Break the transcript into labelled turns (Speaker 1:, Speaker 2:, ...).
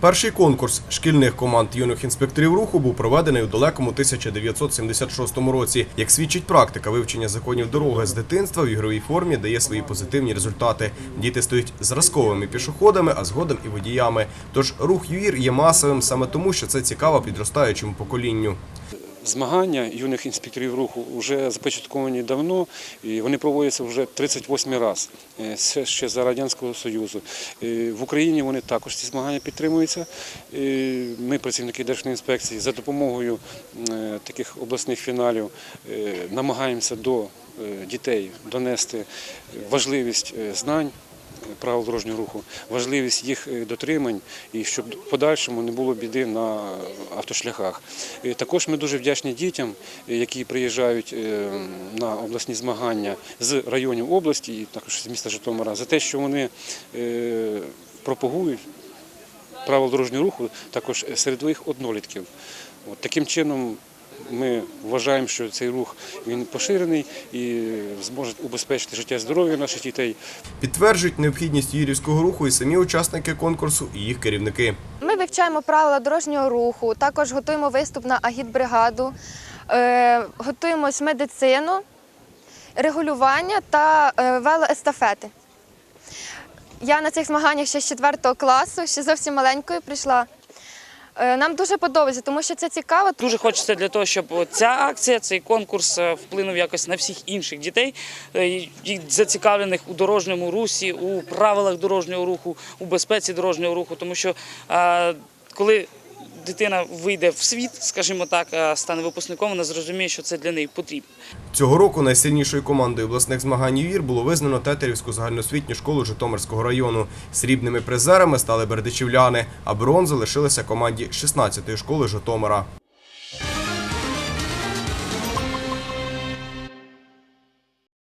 Speaker 1: Перший конкурс шкільних команд юних інспекторів руху був проведений у далекому 1976 році. Як свідчить практика, вивчення законів дороги з дитинства в ігровій формі дає свої позитивні результати. Діти стають зразковими пішоходами, а згодом і водіями. Тож рух ЮІР є масовим саме тому, що це цікаво підростаючому поколінню.
Speaker 2: Змагання юних інспекторів руху вже започатковані давно, і вони проводяться вже 38 раз. Е, Це ще за Радянського Союзу. Е, В Україні вони також ці змагання підтримуються. Е, Ми, працівники Держінспекції, за допомогою таких обласних фіналів намагаємося до дітей донести важливість знань правил дорожнього руху, важливість їх е, дотримань і щоб в подальшому не було біди на автошляхах. Е, Також ми дуже вдячні дітям, е, які приїжджають на обласні змагання з районів області і також з міста Житомира, за те, що вони пропагують правил дорожнього руху також серед своїх однолітків. От, таким чином ми вважаємо, що цей рух він поширений і зможе убезпечити життя і здоров'я наших дітей.
Speaker 1: Підтверджують необхідність юрівського руху і самі учасники конкурсу, і їх керівники.
Speaker 3: Ми вивчаємо правила дорожнього руху, також готуємо виступ на агітбригаду, е, готуємось медицину, регулювання та е, велоестафети. Я на цих змаганнях ще з 4 класу, ще зовсім маленькою прийшла. Е, Нам дуже подобається, тому що це цікаво.
Speaker 4: Дуже хочеться для того, щоб ця акція, цей конкурс е, вплинув якось на всіх інших дітей, е, зацікавлених у дорожньому русі, у правилах дорожнього руху, у безпеці дорожнього руху. Тому що коли дитина вийде в світ, скажімо так, стане випускником, вона зрозуміє, що це для неї потрібно.
Speaker 1: Цього року найсильнішою командою обласних змагань Вір було визнано Тетерівську загальноосвітню школу Житомирського району. Срібними призерами стали бердичівляни, а бронза лишилася команді 16-ї школи Житомира.